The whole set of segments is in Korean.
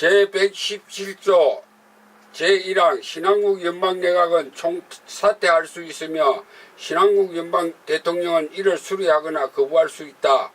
제117조 제1항 신한국 연방내각은 총 사퇴할 수 있으며 신한국 연방 대통령은 이를 수리하거나 거부할 수 있다.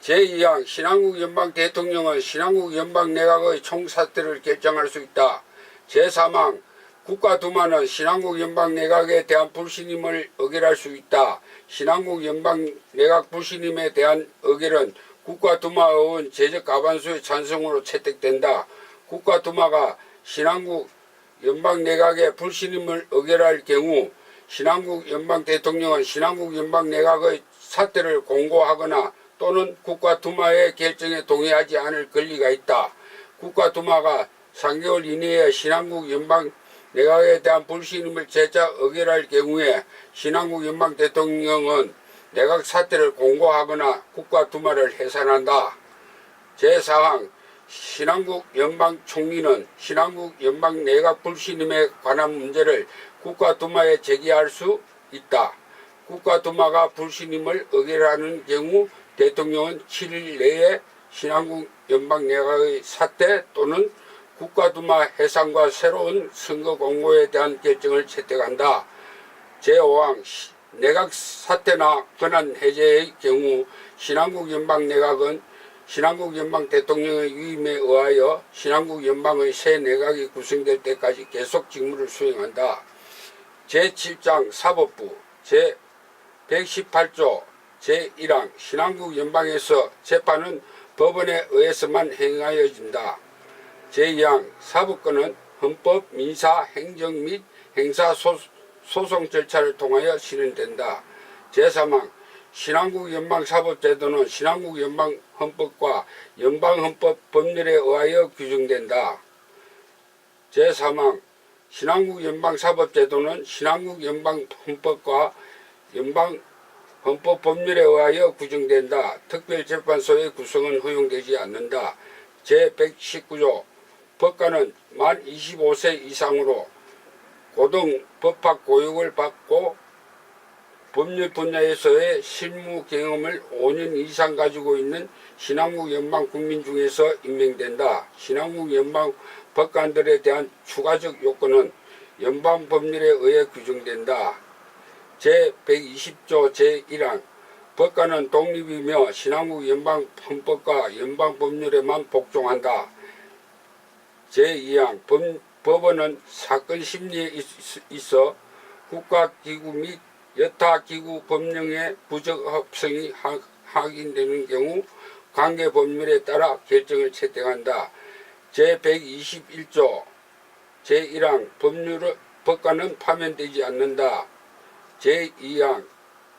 제2항 신한국 연방 대통령은 신한국 연방 내각의 총사퇴를 결정할 수 있다. 제3항 국가두마는 신한국 연방 내각에 대한 불신임을 의결할 수 있다. 신한국 연방 내각 불신임에 대한 의결은 국가두마 의원 제적 과반수의 찬성으로 채택된다. 국가두마가 신한국 연방 내각의 불신임을 의결할 경우 신한국 연방 대통령은 신한국 연방 내각의 사퇴를 공고하거나 또는 국가두마의 결정에 동의하지 않을 권리가 있다. 국가두마가 3개월 이내에 신한국 연방 내각에 대한 불신임을 재차 의결할 경우에 신한국 연방 대통령은 내각 사퇴를 공고하거나 국가 두마를 해산한다. 제4항 신한국 연방 총리는 신한국 연방 내각 불신임에 관한 문제를 국가 두마에 제기할 수 있다. 국가 두마가 불신임을 의결하는 경우 대통령은 7일 내에 신한국 연방 내각의 사퇴 또는 국가 두마 해산과 새로운 선거 공고에 대한 결정을 채택한다. 제5항 내각 사퇴나 권한 해제의 경우 신한국 연방 내각은 신한국 연방 대통령의 위임에 의하여 신한국 연방의 새 내각이 구성될 때까지 계속 직무를 수행한다. 제7장 사법부 제118조 제1항 신한국 연방에서 재판은 법원에 의해서만 행하여진다. 제2항 사법권은 헌법, 민사, 행정 및 행사 소, 소송 절차를 통하여 실현된다. 제3항 신한국 연방사법제도는 신한국 연방헌법과 연방헌법 법률에 의하여 규정된다. 제3항 신한국 연방사법제도는 신한국 연방헌법과 연방헌법 법률에 의하여 규정된다. 특별재판소의 구성은 허용되지 않는다. 제119조 법관은 만 25세 이상으로 고등 법학 교육을 받고 법률 분야에서의 실무 경험을 5년 이상 가지고 있는 신한국 연방 국민 중에서 임명된다. 신한국 연방 법관들에 대한 추가적 요건은 연방 법률에 의해 규정된다. 제120조 제1항 법관은 독립이며 신한국 연방 헌법과 연방 법률에만 복종한다. 제2항 법, 법원은 사건 심리에 있- 있어 국가기구 및 여타 기구 법령의 부적합성이 하- 확인되는 경우 관계 법률에 따라 결정을 채택한다. 제121조 제1항 법률 법관은 파면되지 않는다. 제2항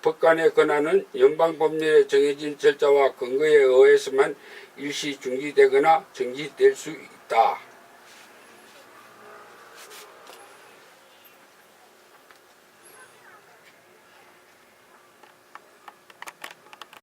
법관의 권한은 연방 법률에 정해진 절차와 근거에 의해서만 일시 중지되거나 정지될 수 있다.